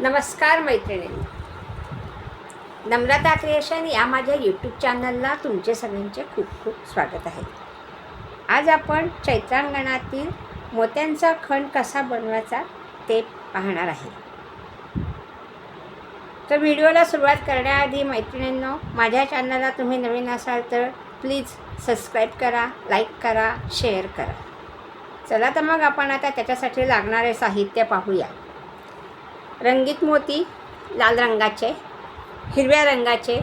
नमस्कार मैत्रिणींनी नम्रता क्रिएशन या माझ्या यूट्यूब चॅनलला तुमचे सगळ्यांचे खूप खूप स्वागत आहे. आज आपण चैत्रांगणातील मोत्यांचा खण कसा बनवायचा ते पाहणार आहे. तर व्हिडिओला सुरुवात करण्याआधी मैत्रिणींनो माझ्या चॅनलला तुम्ही नवीन असाल तर प्लीज सबस्क्राईब करा लाईक करा शेअर करा. चला तर मग आपण आता त्याच्यासाठी लागणारे साहित्य पाहूया. रंगीत मोती लाल रंगाचे हिरव्या रंगाचे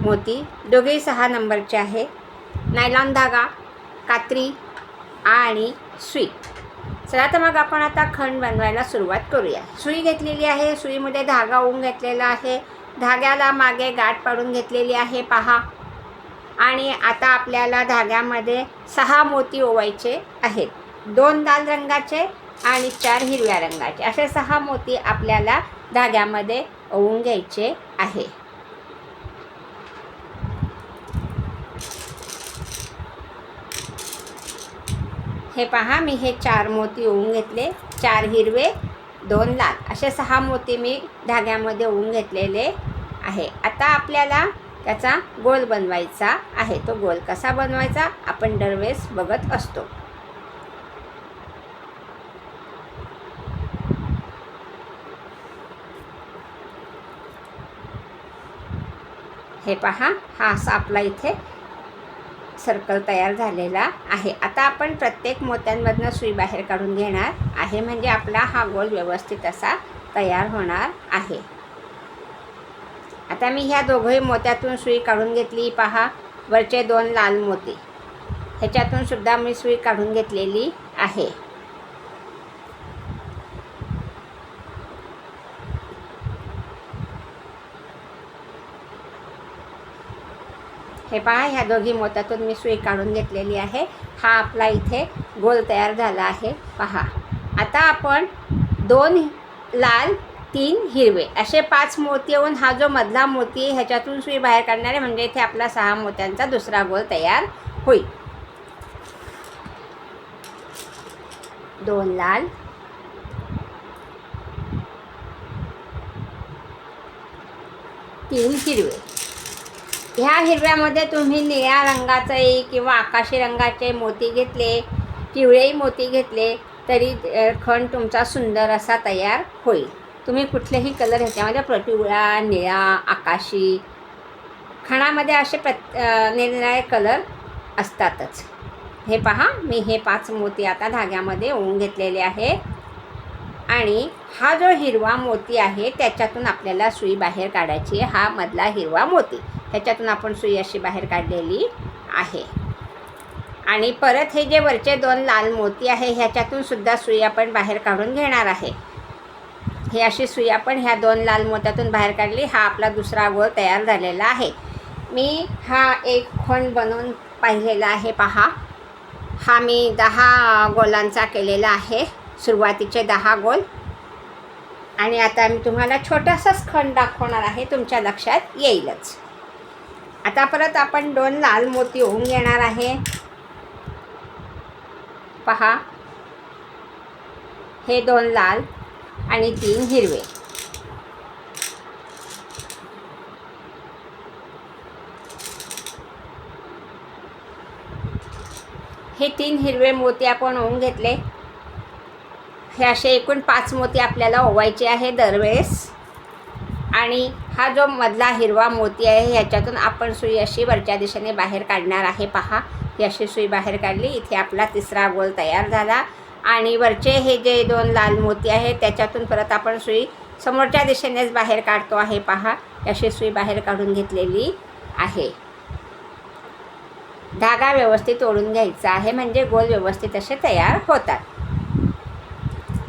मोती. दोघेही सहा नंबरचे आहे. नायलॉन धागा कात्री आणि सुई. चला तर मग आपण आता खण बनवायला सुरुवात करूया. सुई घेतलेली आहे. सुईमध्ये धागा ओवून घेतलेला आहे. धाग्याला मागे गाठ पाडून घेतलेली आहे. पहा. आणि आता आपल्याला धाग्यामध्ये सहा मोती ओवायचे आहेत. दोन लाल रंगाचे आणि चार हिरव्या रंगाचे. असे सहा मोती आपल्याला धाग्यामध्ये ओवून घ्यायचे आहे. हे पहा मी हे चार मोती ओवून घेतले. चार हिरवे दोन लाल. असे सहा मोती मी धाग्यामध्ये ओवून घेतलेले आहे. आता आपल्याला त्याचा गोल बनवायचा आहे. तो गोल कसा बनवायचा? आपण दरवेळेस बघत असतो. हे पहा हा असा आपला इथे सर्कल तयार झालेला आहे. आता आपण प्रत्येक मोत्यांमधनं सुई बाहेर काढून घेणार आहे म्हणजे आपला हा गोल व्यवस्थित असा तयार होणार आहे. आता मी ह्या दोघंही मोत्यातून सुई काढून घेतली पहा वरचे दोन लाल मोती. ह्याच्यातून सुद्धा मी सुई काढून घेतलेली आहे. हे पहा ह्या दोघी मोत्यातून मी सुई काढून घेतलेली आहे. हा आपला इथे गोल तयार झाला आहे. पहा. आता आपण दोन लाल तीन हिरवे असे पाच मोती येऊन हा जो मधला मोती आहे ह्याच्यातून सुई बाहेर काढणार आहे म्हणजे इथे आपला सहा मोत्यांचा दुसरा गोल तयार होईल. दोन लाल तीन हिरवे. ह्या हिरव्यामध्ये तुम्ही निळ्या रंगाचंही किंवा आकाशी रंगाचे मोती घेतले पिवळेही मोती घेतले तरी खण तुमचा सुंदर असा तयार होईल. तुम्ही कुठलेही कलर ह्याच्यामध्ये प्र- पिवळा निळा आकाशी खणामध्ये असे प्रत निरनिराळे कलर असतातच. हे पहा मी हे पाच मोती आता धाग्यामध्ये ओवून घेतलेले आहे आणि हा जो हिरवा मोती आहे त्याच्यातून आपल्याला सुई बाहेर काढायची आहे. हा मधला हिरवा मोती. ह्याच्यातून आपण सुई अशी बाहेर काढलेली आहे. आणि परत हे जे वरचे दोन लाल मोती आहे ह्याच्यातून सुद्धा सुई आपण बाहेर काढून घेणार आहे. हे अशी सुई आपण ह्या दोन लाल मोत्यातून बाहेर काढली. हा आपला दुसरा गोळ तयार झालेला आहे. मी हा एक खण बनवून पाहिलेला आहे. पहा. हा मी दहा गोलांचा केलेला आहे. सुरुवातीचे दहा गोल. आणि आता मी तुम्हाला छोटासाच खण दाखवणार आहे तुमच्या लक्षात येईलच. आता परत आपण दोन लाल मोती होऊन घेणार आहे. पहा. हे दोन लाल आणि तीन हिरवे. हे तीन हिरवे मोती आपण होऊन घेतले. हे असे एकूण पाच मोती आपल्याला ओवायचे आहे दरवेळेस. आणि हा जो मधला हिरवा मोती आहे ह्याच्यातून आपण सुई अशी वरच्या दिशेने बाहेर काढणार आहे. पहा ही अशी सुई बाहेर काढली. इथे आपला तिसरा गोल तयार झाला. आणि वरचे हे जे दोन लाल मोती आहे त्याच्यातून परत आपण सुई समोरच्या दिशेनेच बाहेर काढतो आहे. पहा अशी सुई बाहेर काढून घेतलेली आहे. धागा व्यवस्थित ओढून घ्यायचा आहे म्हणजे गोल व्यवस्थित असे तयार होतात.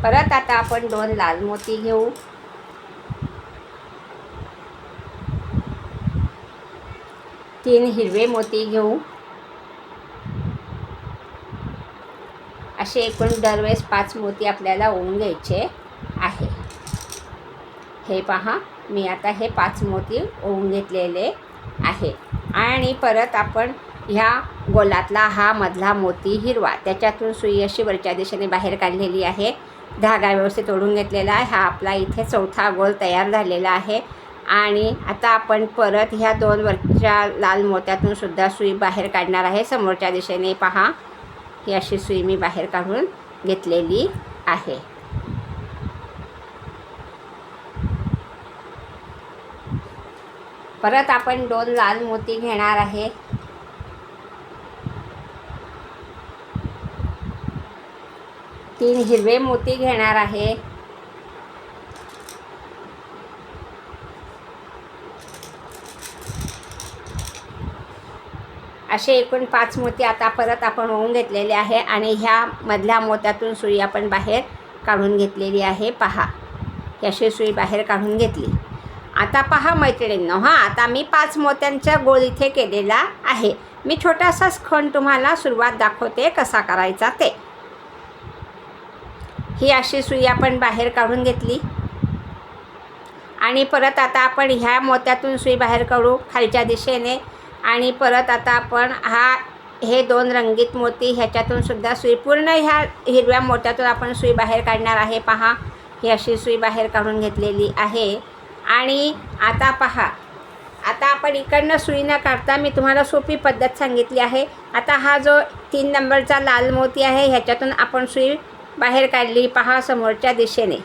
परत आता आपण दोन लाल मोती घेऊ. तीन हिरवे मोती घेऊ. असे एकूण दरवेळेस पाच मोती आपल्याला ओवून घ्यायचे आहे. हे पहा मी आता हे पाच मोती ओवून घेतलेले आहे. आणि परत आपण ह्या गोलातला हा मधला मोती हिरवा त्याच्यातून सुई अशी वरच्या दिशेने बाहेर काढलेली आहे. धागा व्यवस्थित ओढून घेतलेला आहे. हा आपला इथे चौथा गोल तयार झालेला आहे. आणि आता आपण परत ह्या दोन वरच्या लाल मोत्यातून सुद्धा सुई बाहेर काढणार आहे. समोरच्या दिशेने पहा. ही अशी सुई मी बाहेर काढून घेतलेली आहे. परत आपण दोन लाल मोती घेणार आहे. तीन हिरवे मोती घेणार आहे. असे एकूण पाच मोती आता परत आपण होऊन घेतलेले आहे आणि ह्या मधल्या मोत्यातून सुई आपण बाहेर काढून घेतलेली आहे. पहा याशी अशी सुई बाहेर काढून घेतली. आता पहा मैत्रिणींनो हां आता मी पाच मोत्यांचा गोल इथे केलेला आहे. मी छोटासाच खण तुम्हाला सुरुवात दाखवते कसा करायचा ते. ही अशी सुई आपण बाहेर काढून घेतली. आणि परत आता आपण ह्या मोत्यातून सुई बाहेर काढू खालच्या दिशेने. आणि परत आता आपण हा हे दोन रंगीत मोती ह्याच्यातून सुद्धा सुई पूर्ण ह्या हिरव्या मोत्यातून आपण सुई बाहेर काढणार आहे. पहा ही अशी सुई बाहेर काढून घेतलेली आहे. आणि आता पहा आता आपण इकडनं सुई न काढता मी तुम्हाला सोपी पद्धत सांगितली आहे. आता हा जो तीन नंबरचा लाल मोती आहे ह्याच्यातून आपण सुई बाहेर काढली पहा समोरच्या दिशेने.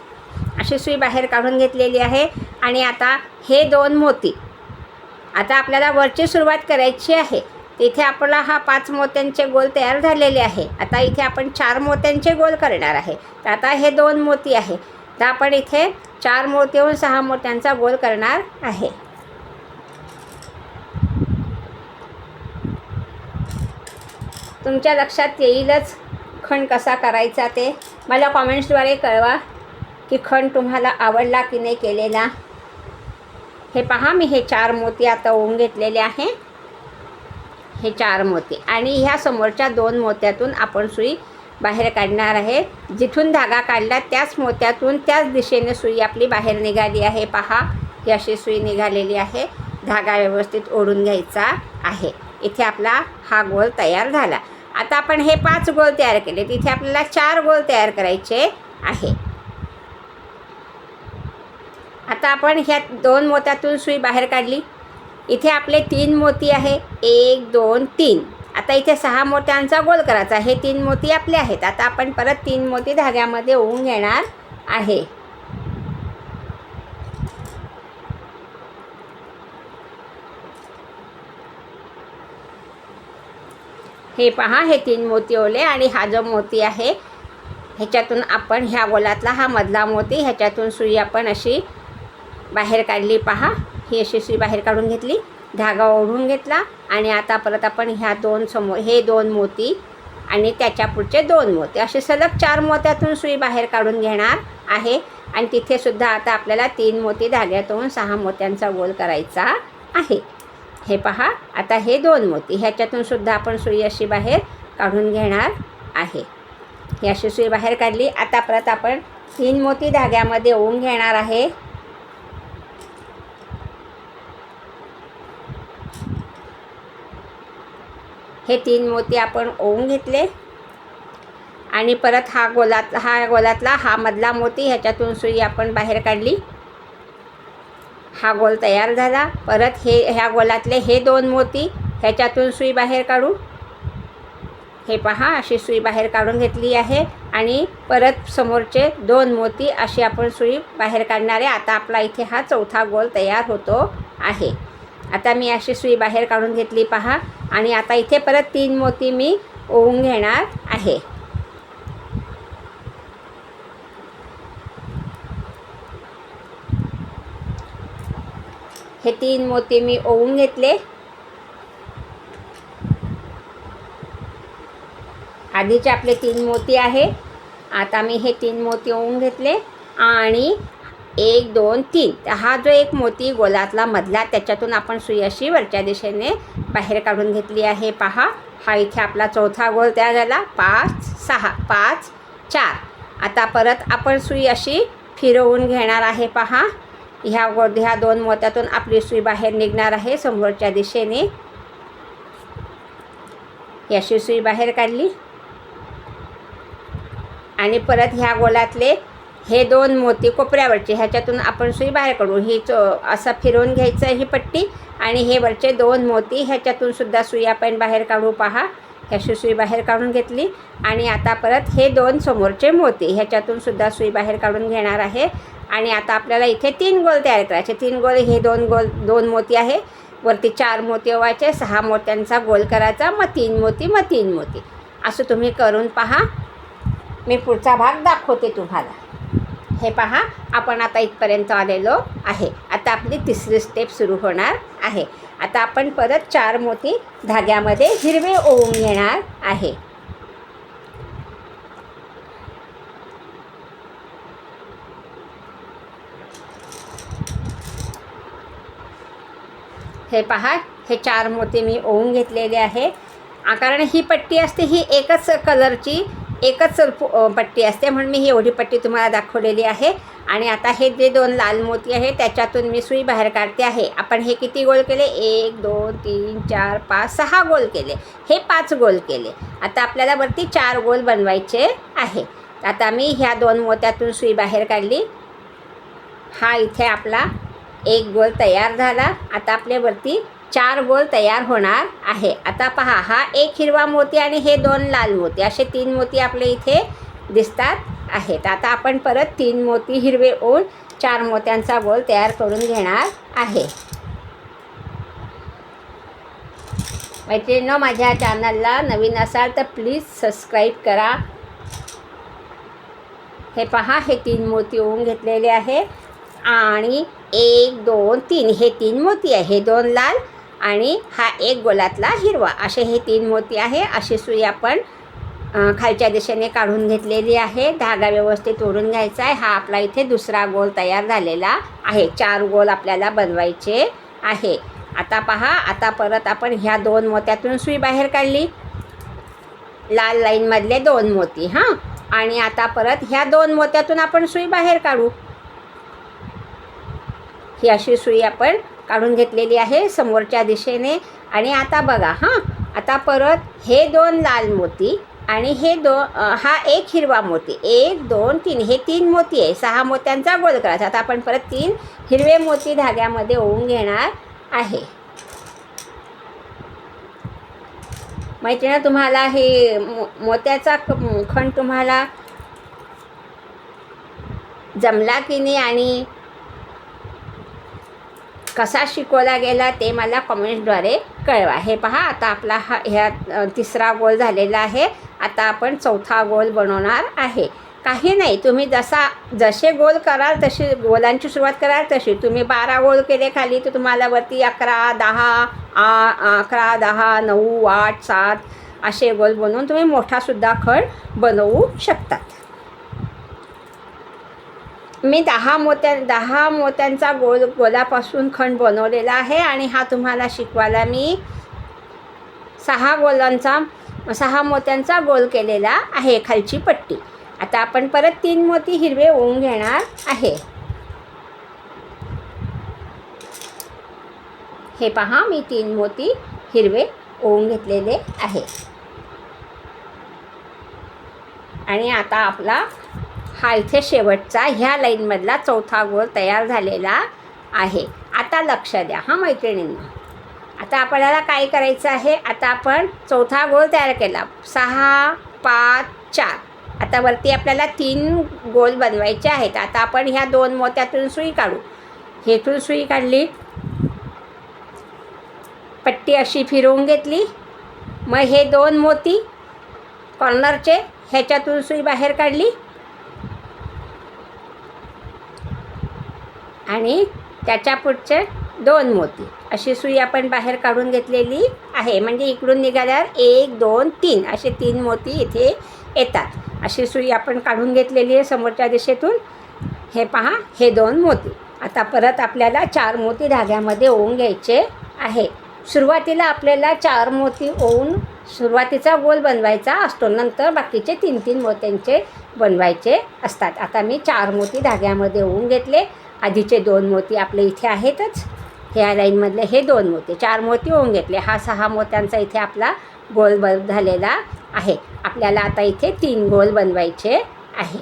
अशी सुई बाहेर काढून घेतलेली आहे आणि आता हे दोन मोती. आता आपल्याला वरची सुरुवात करायची आहे. तिथे आपला हा पाच मोत्यांचे गोल तयार झालेले आहे. आता इथे आपण चार मोत्यांचे गोल करणार आहे. तर आता हे दोन मोती आहे. तर आपण इथे चार मोतीहून सहा मोत्यांचा गोल करणार आहे. तुमच्या लक्षात येईलच. खण कसा करायचा ते मला कॉमेंट्सद्वारे कळवा की खण तुम्हाला आवडला की नाही केलेला. हे पहा मी हे चार मोती आता ओवून घेतलेले आहे. हे चार मोती. आणि ह्या समोरच्या दोन मोत्यातून आपण सुई बाहेर काढणार आहे. जिथून धागा काढला त्याच मोत्यातून त्याच दिशेने सुई आपली बाहेर निघाली आहे. पहा ही अशी सुई निघालेली आहे. धागा व्यवस्थित ओढून घ्यायचा आहे. इथे आपला हा गोल तयार झाला. आता आपण हे पाच गोल तयार केले. तिथे आपल्याला चार गोल तयार करायचे आहे. आता आपण ह्या दोन मोत्यातून सुई बाहेर काढली. इथे आपले तीन मोती आहे. एक दोन तीन. आता इथे सहा मोत्यांचा गोल करायचा हे तीन मोती आपले आहेत. आता आपण परत तीन मोती धाग्यामध्ये होऊन घेणार आहे. हे पहा हे तीन मोती ओले आणि हा जो मोती आहे ह्याच्यातून आपण ह्या गोलातला हा मधला मोती ह्याच्यातून सुई आपण अशी बाहेर काढली पहा. ही अशी सुई बाहेर काढून घेतली धागा ओढून घेतला आणि आता परत आपण ह्या दोन समोर हे दोन मोती आणि त्याच्या पुढचे दोन मोती. असे सलग चार मोत्यातून सुई बाहेर काढून घेणार आहे आणि तिथेसुद्धा आता आपल्याला तीन मोती धाग्यातून सहा मोत्यांचा गोल करायचा आहे. हे पहा आता हे दोन मोती ह्याच्यातून सुद्धा आपण सुई अशी बाहेर काढून घेणार आहे. ही अशी सुई बाहेर काढली. आता परत आपण तीन मोती धाग्यामध्ये ओवून घेणार आहे. हे तीन मोती आपण ओवून घेतले. आणि परत हा गोलात हा गोलातला हा मधला मोती ह्याच्यातून सुई आपण बाहेर काढली. हा गोल तयार झाला. परत हे ह्या गोलातले हे दोन मोती ह्याच्यातून सुई बाहेर काढू. हे पहा अशी सुई बाहेर काढून घेतली आहे. आणि परत समोरचे दोन मोती अशी आपण सुई बाहेर काढणारे आता आपला इथे हा चौथा गोल तयार होतो आहे. आता मी अशी सुई बाहेर काढून घेतली पहा. आणि आता इथे परत तीन मोती मी ओवून घेणार आहे. हे तीन मोती मी ओवून घेतले. आधीचे आपले तीन मोती आहे. आता मी हे तीन मोती ओवून घेतले आणि एक दोन तीन. हा जो एक मोती गोलातला मधला त्याच्यातून आपण सुई अशी वरच्या दिशेने बाहेर काढून घेतली आहे. पहा हा इथे आपला चौथा गोल तयार झाला. पाच सहा पाच चार. आता परत आपण सुई अशी फिरवून घेणार आहे. पहा ह्या गो ह्या दोन मोत्यातून आपली सुई बाहेर निघणार आहे समोरच्या दिशेने. याशी सुई बाहेर काढली. आणि परत ह्या गोलातले हे दोन मोती कोपऱ्यावरचे ह्याच्यातून आपण सुई बाहेर काढू. ही चो असं फिरवून घ्यायचं ही पट्टी. आणि हे वरचे दोन मोती ह्याच्यातून सुद्धा सुई आपण बाहेर काढू. पहा. ह्याची सुई बाहेर काढून घेतली आणि आता परत हे दोन समोरचे मोती ह्याच्यातून सुद्धा सुई बाहेर काढून घेणार आहे. आणि आता आपल्याला इथे तीन गोल तयार करायचे. तीन गोल हे दोन गोल दोन मोती आहे. वरती चार मोती ओवायचे सहा मोत्यांचा गोल करायचा मग तीन मोती मग तीन मोती. असं तुम्ही करून पहा. मी पुढचा भाग दाखवते तुम्हाला. हे पहा आपण आता इथपर्यंत आलेलो आहे. आता आपली तिसरी स्टेप सुरू होणार आहे. आता आपण परत चार मोती धाग्यामध्ये हिरवे ओवून घेणार आहे. हे पहा हे चार मोती मी ओवून घेतलेले आहे. कारण ही पट्टी असते ही एकच कलरची एकच पट्टी असते. म्हणून मी ही एवढी पट्टी तुम्हाला दाखवलेली आहे. आणि आता हे जे दोन लाल मोती आहे त्याच्यातून मी सुई बाहेर काढते आहे. आपण हे किती गोल केले? एक दोन तीन चार पाच सहा गोल केले. हे पाच गोल केले. आता आपल्याला वरती चार गोल बनवायचे आहे. आता मी ह्या दोन मोत्यातून सुई बाहेर काढली. हा इथे आपला एक गोल तयार झाला. आता आपल्यावरती चार गोल तयार होणार आहे. आता पहा हा एक हिरवा मोती आणि हे दोन लाल मोती. असे तीन मोती आपले इथे दिसतात आहेत. आता आपण परत तीन मोती हिरवे ओळ चार मोत्यांचा गोल तयार करून घेणार आहे. मैत्रिणींनो माझ्या चॅनलला नवीन असाल तर प्लीज सबस्क्राईब करा. हे पहा हे तीन मोती ओवून घेतलेले आहे आणि एक दोन तीन. हे तीन मोती आहे हे दोन लाल आणि हा एक गोलातला हिरवा. असे हे तीन मोती आहे. अशी सुई आपण खालच्या दिशेने काढून घेतलेली आहे. धागा व्यवस्थित ओढून घ्यायचा आहे. हा आपला इथे दुसरा गोल तयार झालेला आहे. चार गोल आपल्याला बनवायचे आहे. आता पहा आता परत आपण ह्या दोन मोत्यातून सुई बाहेर काढली. लाल लाईनमधले दोन मोती हां. आणि आता परत ह्या दोन मोत्यातून आपण सुई बाहेर काढू. ही अशी सुई आपण काढून घेतलेली आहे समोरच्या दिशेने. आणि आता बघा हां. आता परत हे दोन लाल मोती आणि हे दो हा एक हिरवा मोती. एक दोन तीन. हे तीन मोती आहे. सहा मोत्यांचा गोल करायचा. आता आपण परत तीन हिरवे मोती धाग्यामध्ये ओवून घेणार आहे. माहिती ना तुम्हाला हे मो मोत्याचा खण तुम्हाला जमला की नाही? आणि कसा शिकवला गेला ते मला कमेंटद्वारे कळवा. हे पहा आता आपला हा ह्या तिसरा गोल झालेला आहे. आता आपण चौथा गोल बनवणार आहे. काही नाही तुम्ही जसा जसे गोल कराल तशी गोलांची सुरुवात कराल तशी. तुम्ही बारा गोल केले खाली तर तुम्हाला वरती अकरा दहा आ अकरा दहा नऊ आठ सात असे गोल बनवून तुम्ही मोठासुद्धा खण बनवू शकतात. मी दहा मोत्या दहा मोत्यांचा गोल गोलापासून खंड बनवलेला आहे आणि हा तुम्हाला शिकवायला मी सहा गोलांचा सहा मोत्यांचा गोल केलेला आहे खालची पट्टी. आता आपण परत तीन मोती हिरवे ओवून घेणार आहे. हे पहा मी तीन मोती हिरवे ओवून घेतलेले आहे. आणि आता आपला हा इथे शेवटचा ह्या लाईनमधला चौथा गोल तयार झालेला आहे. आता लक्ष द्या हां मैत्रिणींना. आता आपल्याला काय करायचं आहे? आता आपण चौथा गोल तयार केला. सहा पाच चार. आता वरती आपल्याला तीन गोल बनवायचे आहेत. आता आपण ह्या दोन मोत्यातून सुई काढू. हेतून सुई काढली. पट्टी अशी फिरवून घेतली. मग हे दोन मोती कॉर्नरचे ह्याच्यातून सुई बाहेर काढली. आणि त्याच्या पुढचे दोन मोती. अशी सुई आपण बाहेर काढून घेतलेली आहे. म्हणजे इकडून निघाल्यावर एक दोन तीन असे तीन मोती इथे येतात. अशी सुई आपण काढून घेतलेली आहे समोरच्या दिशेतून. हे पहा हे दोन मोती. आता परत आपल्याला चार मोती धाग्यामध्ये ओवून घ्यायचे आहे. सुरुवातीला आपल्याला चार मोती ओवून सुरुवातीचा गोल बनवायचा असतो. नंतर बाकीचे तीन तीन मोत्यांचे बनवायचे असतात. आता मी चार मोती धाग्यामध्ये ओवून घेतले. आधीचे दोन मोती आपले इथे आहेतच. ह्या लाईनमधले हे दोन मोती चार मोती होऊन घेतले. हा सहा मोत्यांचा इथे आपला गोल बल्ब झालेला आहे. आपल्याला आता इथे तीन गोल बनवायचे आहे.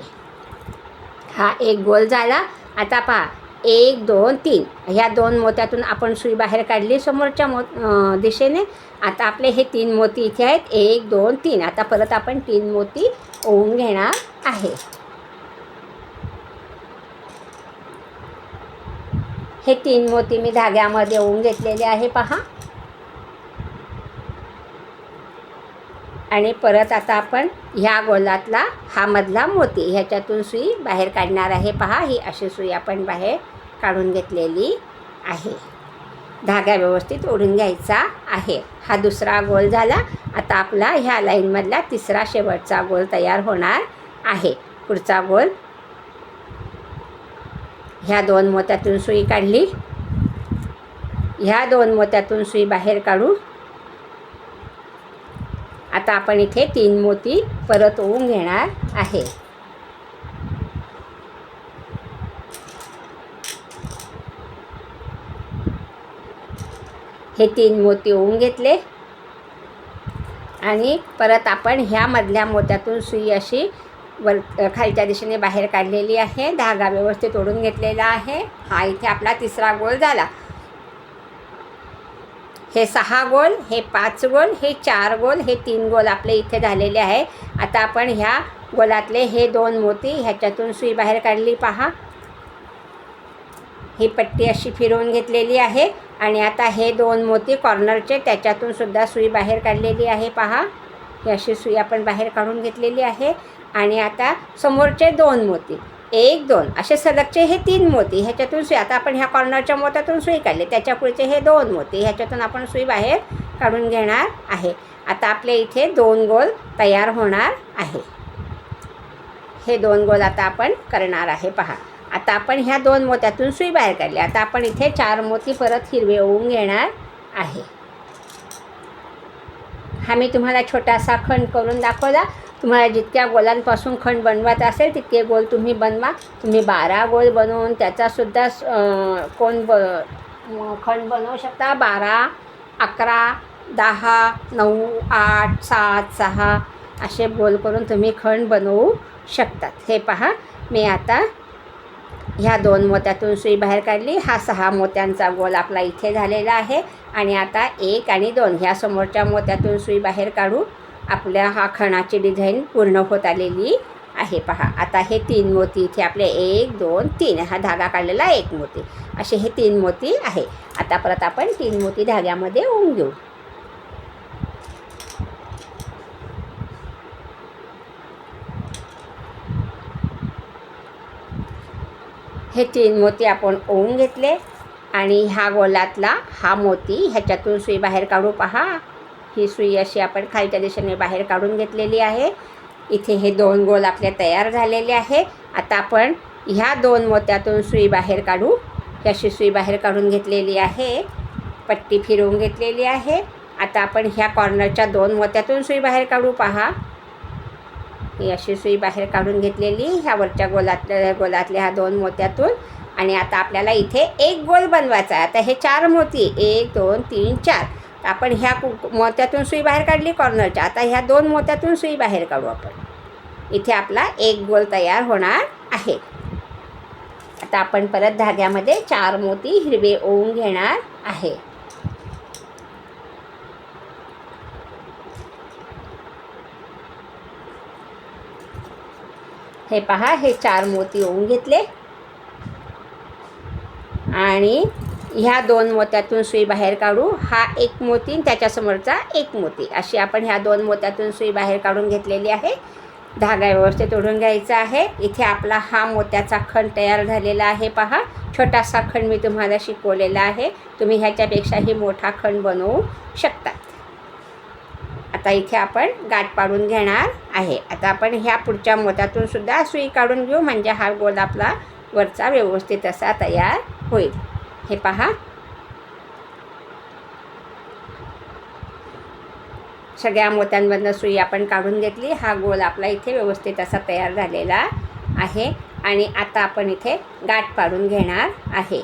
हा एक गोल झाला. आता पहा एक दोन तीन. ह्या दोन मोत्यातून आपण सुई बाहेर काढली समोरच्या मो दिशेने. आता आपले हे तीन मोती इथे आहेत. एक दोन तीन. आता परत आपण तीन मोती ओवून घेणार आहे. हे तीन मोती मी धाग्यामध्ये ओवून घेतलेले आहे पहा. आणि परत आता आपण ह्या गोलातला हा मधला मोती ह्याच्यातून सुई बाहेर काढणार आहे पहा. ही अशी सुई आपण बाहेर काढून घेतलेली आहे. धागा व्यवस्थित ओढून घ्यायचा आहे. हा दुसरा गोल झाला. आता आपला ह्या लाईनमधला तिसरा शेवटचा गोल तयार होणार आहे. पुढचा गोल ह्या दोन मोत्यातून सुई काढली. ह्या दोन मोत्यातून सुई बाहेर काढू. आता आपण इथे तीन मोती परत ओवून घेणार आहे. हे तीन मोती ओवून घेतले. आणि परत आपण ह्या मधल्या मोत्यातून सुई अशी वर खालच्या दिशेने बाहेर काढलेली आहे. धागा व्यवस्थित ओढून घेतलेला आहे. हा इथे आपला तिसरा गोल झाला. हे सहा गोल हे पाच गोल हे चार गोल हे तीन गोल आपले इथे झालेले आहे. आता आपण ह्या गोलातले हे दोन मोती ह्याच्यातून सुई बाहेर काढली पहा. ही पट्टी अशी फिरवून घेतलेली आहे आणि आता हे दोन मोती कॉर्नरचे त्याच्यातून सुद्धा सुई बाहेर काढलेली आहे पहा. ही अशी सुई आपण बाहेर काढून घेतलेली आहे. आणि आता समोरचे दोन मोती. एक दोन. असे सलगचे हे तीन मोती. ह्याच्यातून सुई. आता आपण ह्या कॉर्नरच्या मोत्यातून सुई काढली. त्याच्या पुढचे हे दोन मोती. ह्याच्यातून आपण सुई बाहेर काढून घेणार आहे. आता आपले इथे दोन गोल तयार होणार आहे. हे दोन गोल आता आपण करणार आहे. पहा. आता आपण ह्या दोन मोत्यातून सुई बाहेर काढली. आता आपण इथे चार मोती परत हिरवे होऊन घेणार आहे. हा मी तुम्हाला छोटासा खंड करून दाखवला. तुम्हाला जितक्या गोलांपासून खंड बनवायचा असेल तितके गोल तुम्ही बनवा. तुम्ही बारा गोल बनवून त्याचासुद्धा कोण ब खंड बनवू शकता. बारा अकरा दहा नऊ आठ सात सहा असे गोल करून तुम्ही खंड बनवू शकतात. हे पहा मी आता ह्या दोन मोत्यातून सुई बाहेर काढली. हा सहा मोत्यांचा गोल आपला इथे झालेला आहे. आणि आता एक आणि दोन ह्या समोरच्या मोत्यातून सुई बाहेर काढू. आपल्या हा खणाची डिझाईन पूर्ण होत आलेली आहे पहा. आता हे तीन मोती इथे आपले एक दोन तीन हा धागा काढलेला एक मोती. असे हे तीन मोती आहे. आता परत आपण तीन मोती धाग्यामध्ये होऊन घेऊ. हे तीन मोती आपण ओवून घेतले आणि ह्या गोलातला हा मोती ह्याच्यातून सुई बाहेर काढू पहा. ही सुई अशी आपण खालच्या दिशेने बाहेर काढून घेतलेली आहे. इथे हे दोन गोल आपले तयार झालेले आहे. आता आपण ह्या दोन मोत्यातून सुई बाहेर काढू. ही अशी सुई बाहेर काढून घेतलेली आहे. पट्टी फिरवून घेतलेली आहे. आता आपण ह्या कॉर्नरच्या दोन मोत्यातून सुई बाहेर काढू पहा. ही अशी सुई बाहेर काढून घेतलेली ह्या वरच्या गोलातल्या गोलातल्या ह्या दोन मोत्यातून. आणि आता आपल्याला इथे एक गोल बनवायचा आहे. आता हे चार मोती एक दोन तीन चार. आपण ह्या कु मोत्यातून सुई बाहेर काढली कॉर्नरच्या. आता ह्या दोन मोत्यातून सुई बाहेर काढू आपण. इथे आपला एक गोल तयार होणार आहे. आता आपण परत धाग्यामध्ये चार मोती हिरवे ओवून घेणार आहे. हे पहा हे चार मोती ओवून घेतले. आणि ह्या दोन मोत्यातून सुई बाहेर काढू. हा एक मोती आणि त्याच्यासमोरचा एक मोती. अशी आपण ह्या दोन मोत्यातून सुई बाहेर काढून घेतलेली आहे. धागा व्यवस्थित ओढून घ्यायचा आहे. इथे आपला हा मोत्याचा खण तयार झालेला आहे. पहा छोटासा खण मी तुम्हाला शिकवलेला आहे. तुम्ही ह्याच्यापेक्षाही मोठा खण बनवू शकता. आता इथे आपण गाठ पाडून घेणार आहे. आता आपण ह्या पुढच्या मोत्यातून सुद्धा सुई काढून घेऊ. म्हणजे हा गोल आपला वरचा व्यवस्थित असा तयार होईल. हे पहा. सगळ्या मोत्यांमधनं सुई आपण काढून घेतली. हा गोल आपला इथे व्यवस्थित असा तयार झालेला आहे. आणि आता आपण इथे गाठ पाडून घेणार आहे.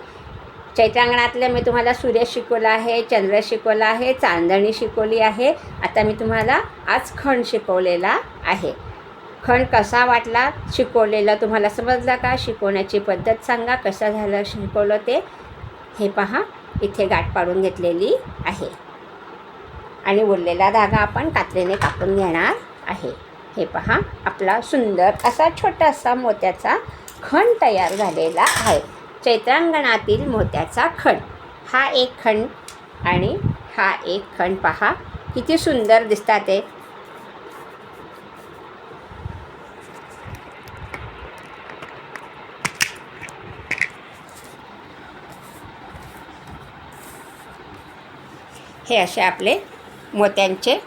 चैत्रांगणातलं मी तुम्हाला सूर्य शिकवला आहे चंद्र शिकवला आहे चांदणी शिकवली आहे. आता मी तुम्हाला आज खण शिकवलेला आहे. खण कसा वाटला? शिकवलेला तुम्हाला समजला का? शिकवण्याची पद्धत सांगा. कसं झालं? शिकवलं ते? हे पहा इथे गाठ पाडून घेतलेली आहे. आणि उरलेला धागा आपण कात्रीने कापून घेणार आहे. हे पहा आपला सुंदर असा छोटासा मोत्याचा खण तयार झालेला आहे. चैत्रांगणातील मोत्याचा खण हा एक खण आणि हा एक खण पहा किती सुंदर दिसतात ते हे असे आपले मोत्यांचे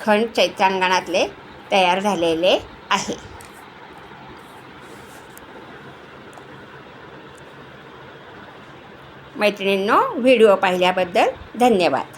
खण चैत्रांगणातले तयार झालेले आहे. मैत्रिणींनो व्हिडिओ पाहिल्याबद्दल धन्यवाद.